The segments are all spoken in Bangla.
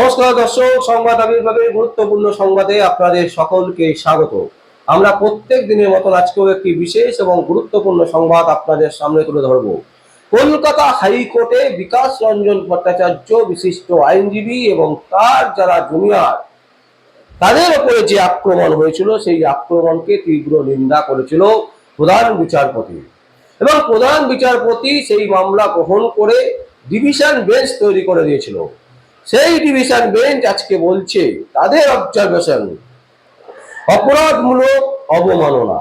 নমস্কার দর্শক, সংবাদ আবির্ভাবের গুরুত্বপূর্ণ সংবাদে আপনাদের সকলকে স্বাগত। আমরা প্রত্যেক দিনের মতন আজকেও একটি বিশেষ এবং গুরুত্বপূর্ণ সংবাদ আপনাদের সামনে তুলে ধরব। কলকাতা হাইকোর্টে বিকাশ রঞ্জন ভট্টাচার্য বিশিষ্ট আইনজীবী এবং তার যারা জুনিয়র, তাদের উপরে যে আক্রমণ হয়েছিল, সেই আক্রমণকে তীব্র নিন্দা করেছিল প্রধান বিচারপতি। এবং প্রধান বিচারপতি সেই মামলা গ্রহণ করে ডিভিশন বেঞ্চ তৈরি করে দিয়েছিল। সেই ডিভিশন বেঞ্চ আজকে বলছে তাদের অবজারভেশন অপরাধমূলক অবমাননা।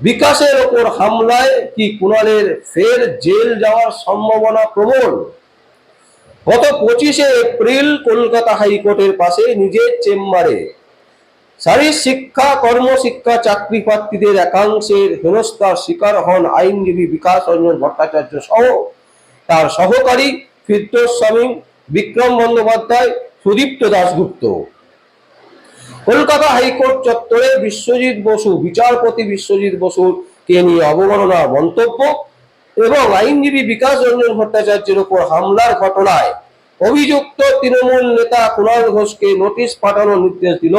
বিকাশের ওপর হামলায় কি কুণালের ফের জেল যাওয়ার সম্ভাবনা প্রবল? গত পঁচিশে এপ্রিল কলকাতা হাইকোর্টের পাশে নিজের চেম্বারে শারীর শিক্ষা, কর্মশিক্ষা চাকরি প্রার্থীদের একাংশের হেনস্থার শিকার হন আইনজীবী বিকাশ রঞ্জন ভট্টাচার্য সহ তার সহকারী ফিরদোস স্বামী বিক্রম বন্দ্যোপাধ্যায়, সুদীপ্ত দাশগুপ্ত। কলকাতা হাইকোর্ট চত্বরে বিশ্বজিৎ বসু, বিচারপতি বিশ্বজিৎ বসুর কে নিয়ে অবমাননা মন্তব্য এবং আইনজীবী বিকাশ রঞ্জন ভট্টাচার্যের উপর হামলার ঘটনায় অভিযুক্ত তৃণমূল নেতা কুণাল ঘোষকে নোটিশ পাঠানোর নির্দেশ দিল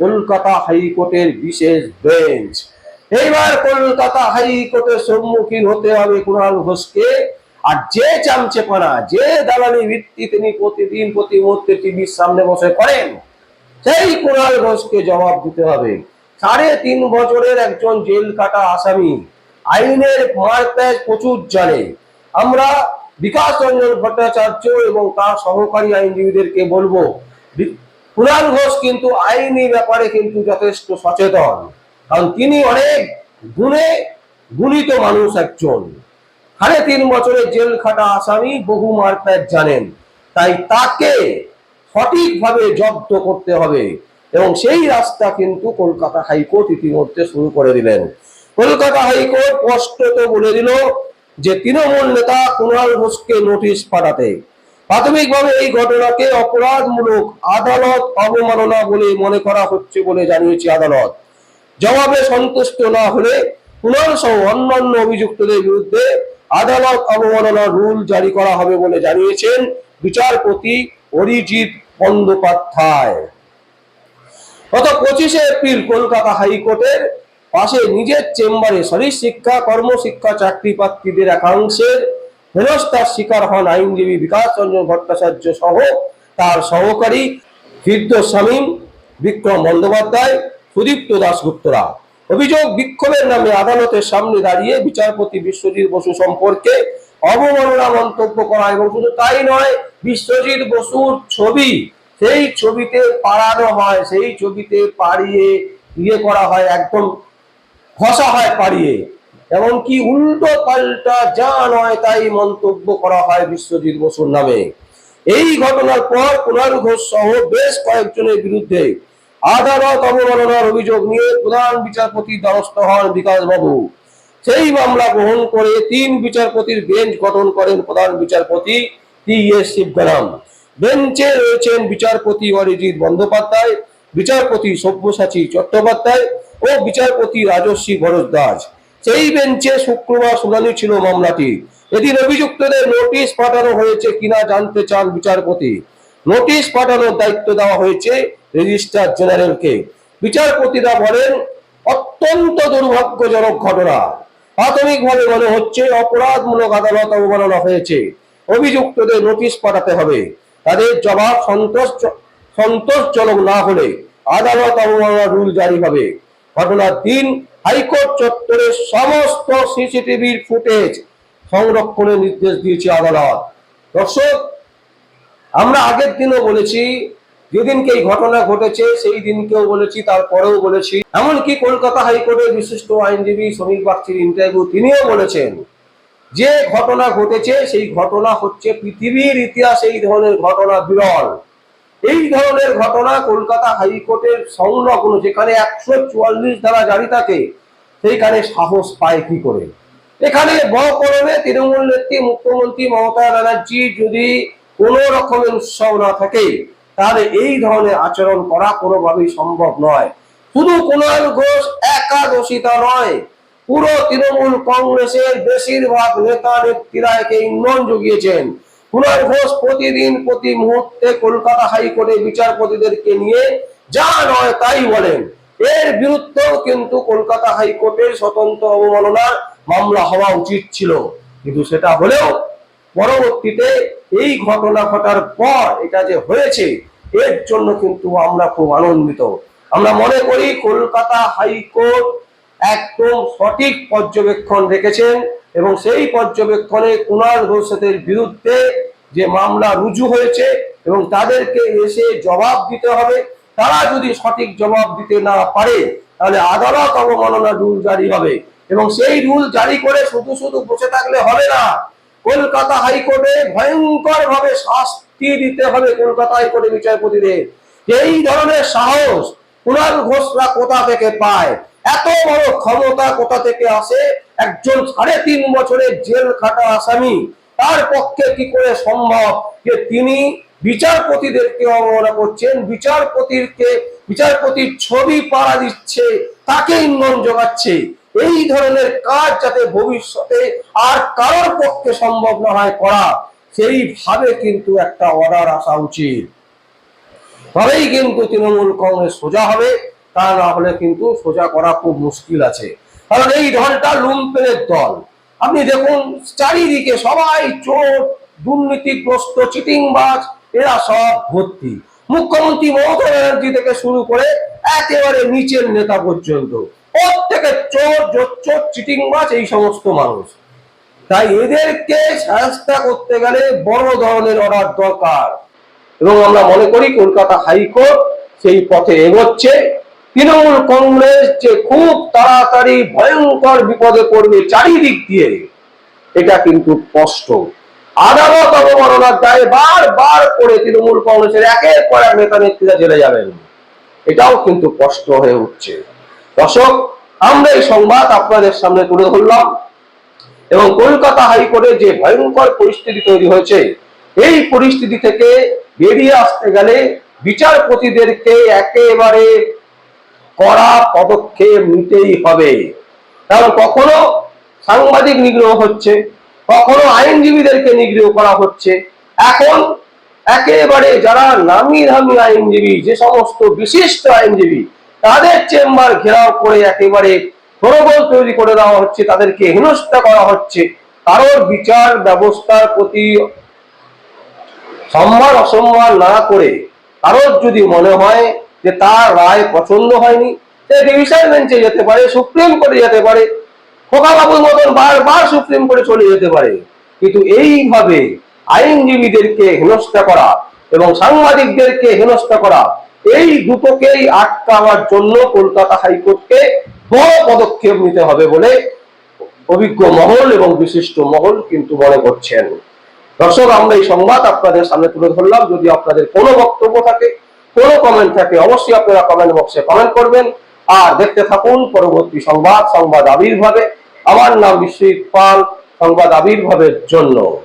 কলকাতা হাইকোর্টের বিশেষ বেঞ্চ। এইবার কলকাতা হাইকোর্টের সম্মুখীন হতে হবে কুণাল ঘোষকে। আর যে চামচেপানা যে দালালি ভিত্তি তিনি প্রতিদিন প্রতি মুহূর্তে টিভির সামনে বসে করেন, সেই কুণাল ঘোষকে জবাব দিতে হবে। সাড়ে তিন বছরের একজন জেল কাটা আসামি, আইনের মারপ্যাচ প্রচুর জানে। আমরা বিকাশ রঞ্জন ভট্টাচার্য এবং তার সহকারী আইনজীবীদেরকে বলব কুণাল ঘোষ কিন্তু আইনি ব্যাপারে কিন্তু যথেষ্ট সচেতন। কারণ তিনি অনেক গুণে গুণিত মানুষ একজন। সাড়ে তিন বছরের জেল খাটা আসামি বহু মারপ্যাচ জানেন। তাই তাকে সঠিকভাবে জব্দ করতে হবে এবং সেই রাস্তা কিন্তু কলকাতা হাইকোর্ট ইতিমধ্যে শুরু করে দিলেন। কলকাতা হাইকোর্ট স্পষ্টত বলে দিল যে তৃণমূল নেতা কুণাল ঘোষকে নোটিশ পাঠাতে। প্রাথমিকভাবে এই ঘটনাকে অপরাধমূলক আদালত অবমাননা বলে মনে করা হচ্ছে বলে জানিয়েছে আদালত। জবাবে সন্তুষ্ট না হলে কুণাল সহ অন্যান্য অভিযুক্তদের বিরুদ্ধে আদালত অবমাননার রুল জারি করা হবে বলে জানিয়েছেন বিচারপতি অরিজিৎ বন্দ্যোপাধ্যায়। গত পঁচিশে এপ্রিল কলকাতা হাইকোর্টের পাশে নিজের চেম্বারে শরীর শিক্ষা, কর্মশিক্ষা চাকরি প্রার্থীদের একাংশের হেনস্থার শিকার হন আইনজীবী বিকাশ রঞ্জন ভট্টাচার্য সহ তার সহকারী ফিরদোস শামীম, বিক্রম বন্দ্যোপাধ্যায়, সুদীপ্ত দাশগুপ্তরা। অভিযোগ বিক্ষোভের নামে আদালতের সামনে দাঁড়িয়ে বিচারপতি বিশ্বজিৎ বসু সম্পর্কে অবমাননা মন্তব্য করা এবং শুধু তাই নয়, বিশ্বজিৎ বসুর ছবি, সেই ছবিতে পাড়ানো হয়, সেই ছবিতে পাড়িয়ে ইয়ে করা হয়, একদম ঘষা হয় পাড়িয়ে। এমনকি উল্টো পাল্টা যা নয় তাই মন্তব্য করা হয় বিশ্বজিৎ বসুর নামে। এই ঘটনার পর কুণাল ঘোষ সহ বেশ কয়েকজনের বিরুদ্ধে আদালত অবমাননার অভিযোগ নিয়ে প্রধান বিচারপতি দ্বারস্থ হন বিকাশ বাবু সেই মামলা গ্রহণ করে তিন বিচারপতির বেঞ্চ গঠন করেন প্রধান বিচারপতি টি এস শিবগ্রাম। বেঞ্চে রয়েছেন বিচারপতি অরিজিৎ বন্দ্যোপাধ্যায়, বিচারপতি সব্যসাচী চট্টোপাধ্যায় ও বিচারপতি রাজস্বী ভরদ্বাজ সেই বেঞ্চে শুক্রবার শুনানি ছিল মামলাটি। এদিন অভিযুক্তদের নোটিশ পাঠানো হয়েছে কিনা জানতে চান বিচারপতি। নোটিশ পাঠানোর দায়িত্ব দেওয়া হয়েছে রেজিস্ট্রার জেনারেলকে বিচারপতিরা বলেন, অত্যন্ত দুর্ভাগ্যজনক ঘটনা। প্রাথমিকভাবে মনে হচ্ছে, অপরাধমূলক আদালত অবমাননা হয়েছে। অভিযুক্তদের নোটিশ পাঠাতে হবে। তাদের জবাব সন্তোষ, সন্তোষজনক না হলে আদালত অবমাননা রুল জারি হবে। ঘটনার দিন হাইকোর্ট চত্বরের সমস্ত সিসিটিভির ফুটেজ সংরক্ষণের নির্দেশ দিয়েছে আদালত। দর্শক, আমরা আগের দিনও বলেছি যেদিনকে এই ঘটনা ঘটেছে সেই দিনকেও বলেছি, তারপরেও বলেছি। এমনকি কলকাতা হাইকোর্টের বিশিষ্ট আইনজীবী শ্রমিক বাগচির ইন্টারভিউ তিনিও বলেছেন, যে ঘটনা ঘটেছে, সেই ঘটনা হচ্ছে পৃথিবীর ইতিহাসে, এই ধরনের ঘটনা বিরল। এই ধরনের ঘটনা কলকাতা হাইকোর্টের সংলগ্ন, যেখানে একশো চুয়াল্লিশ ধারা জারি থাকে, সেইখানে সাহস পায় কি করে? এখানে বকরণে তৃণমূল নেত্রী মুখ্যমন্ত্রী মমতা ব্যানার্জি যদি কোনো রকমের উৎসাহ না থাকে তাহলে এই ধরনের আচরণ করা কোনোভাবেই সম্ভব নয়। শুধু কুণাল ঘোষ একাদশিতা নয়, পুরো তৃণমূল কংগ্রেসের বেশিরভাগ নেতা নেত্রীরা একে ইন্ধন জুগিয়েছেন। কুণাল ঘোষ প্রতিদিন প্রতি মুহূর্তে কলকাতা হাইকোর্টে বিচারপতিদেরকে নিয়ে যা নয় তাই বলেন। এর বিরুদ্ধেও কিন্তু কলকাতা হাইকোর্টে স্বতন্ত্র অবমাননার মামলা হওয়া উচিত ছিল। কিন্তু সেটা হলেও পরবর্তীতে এই ঘটনা ঘটার পর এটা যে হয়েছে, এর জন্য কিন্তু আমরা খুব আনন্দিত। আমরা মনে করি কলকাতা হাইকোর্ট একদম সঠিক পর্যবেক্ষণ রেখেছেন এবং সেই পর্যবেক্ষণে কুণাল ঘোষের বিরুদ্ধে যে মামলা রুজু হয়েছে এবং তাদেরকে এসে জবাব দিতে হবে, তারা যদি সঠিক জবাব দিতে না পারে, তাহলে আদালত অবমাননা রুল জারি হবে। এবং সেই রুল জারি করে শুধু শুধু বসে থাকলে হবে না কলকাতা হাইকোর্টে ভয়ঙ্কর ভাবে শাস্তি দিতে হবে কলকাতা হাইকোর্টে বিচারপতিদের। এই ধরনের সাহস কুণাল ঘোষরা কোথা থেকে পায়? এত বড় ক্ষমতা কোথা থেকে আসে? একজন সাড়ে তিন বছরের জেল খাটা আসামি, তার পক্ষে কি করে সম্ভব যে তিনি বিচারপতিদেরকে অবমাননা করছেন? বিচারপতিরকে, বিচারপতির ছবি পাড়া দিচ্ছে তাকে ইন্ধন যোগাচ্ছে এই ধরনের কাজ যাতে ভবিষ্যতে আর কারোর পক্ষে সম্ভব না হয় করা, সেইভাবে কিন্তু একটা অর্ডার আসা উচিত। তবেই কিন্তু তৃণমূল কংগ্রেস সোজা হবে, তা না হলে কিন্তু সোজা করা খুব মুশকিল আছে। কারণ এই দলটা লুম্পেনের দল। আপনি দেখুন, চারিদিকে সবাই চোর, দুর্নীতিগ্রস্ত, চিটিংবাজ, এরা সব ভর্তি। মুখ্যমন্ত্রী মমতা ব্যানার্জি থেকে শুরু করে একেবারে নিচের নেতা পর্যন্ত। প্রত্যেকে চোর, জোচ্চোর মাছ এই সমস্ত মানুষ। তাই এদেরকে সাহায্য করতে গেলে বড় ধরনের অর্ডার দরকার। এবং আমরা মনে করি, কলকাতা হাইকোর্ট সেই পথে এগোচ্ছে। তৃণমূল কংগ্রেস যে খুব তাড়াতাড়ি ভয়ঙ্কর বিপদে পড়বে চারিদিক দিয়ে, এটা কিন্তু স্পষ্ট। আদালত অবমাননার দায়ে বারবার করে তৃণমূল কংগ্রেসের একের পর এক নেতা নেত্রীরা জেলে যাবেন। এটাও কিন্তু স্পষ্ট হয়ে উঠছে। দর্শক, আমরা এই সংবাদ আপনাদের সামনে তুলে ধরলাম এবং কলকাতা হাইকোর্টে যে ভয়ঙ্কর পরিস্থিতি তৈরি হয়েছে, এই পরিস্থিতি থেকে বেরিয়ে আসতে গেলে বিচারপতিদেরকে একেবারে কড়া পদক্ষেপ নিতেই হবে। কারণ কখনো সাংবাদিক নিগ্রহ হচ্ছে, কখনো আইনজীবীদেরকে নিগ্রহ করা হচ্ছে। এখন একেবারে যারা নামি দামি আইনজীবী, যে সমস্ত বিশিষ্ট আইনজীবী তাদের চেম্বার ঘেরাও করে একেবারে হরবল তৈরি করে দেওয়া হচ্ছে, তাদেরকে হেনস্থা করা হচ্ছে। কারোর বিচার ব্যবস্থার প্রতি সম্মান অসম্মান না করে কারোর যদি মনে হয় যে তার রায় পছন্দ হয়নি, সে ডিভিশন বেঞ্চে যেতে পারে, সুপ্রিম কোর্টে যেতে পারে খোকা বাবুর মতন বারবার সুপ্রিম কোর্টে চলে যেতে পারে। কিন্তু এইভাবে আইনজীবীদেরকে হেনস্থা করা এবং সাংবাদিকদেরকে হেনস্থা করা এই দুটোকেই আটকাবার জন্য কলকাতা হাইকোর্টকে বড় পদক্ষেপ নিতে হবে বলে অভিজ্ঞ মহল এবং বিশিষ্ট মহল কিন্তু মনে করছেন। দর্শক, আমরা এই সংবাদ আপনাদের সামনে তুলে ধরলাম। যদি আপনাদের কোনো বক্তব্য থাকে, কোনো কমেন্ট থাকে, অবশ্যই আপনারা কমেন্ট বক্সে কমেন্ট করবেন। আর দেখতে থাকুন পরবর্তী সংবাদ সংবাদ আবির্ভাবে। আমার নাম বিশ্বজিৎ পাল, সংবাদ আবির্ভাবের জন্য।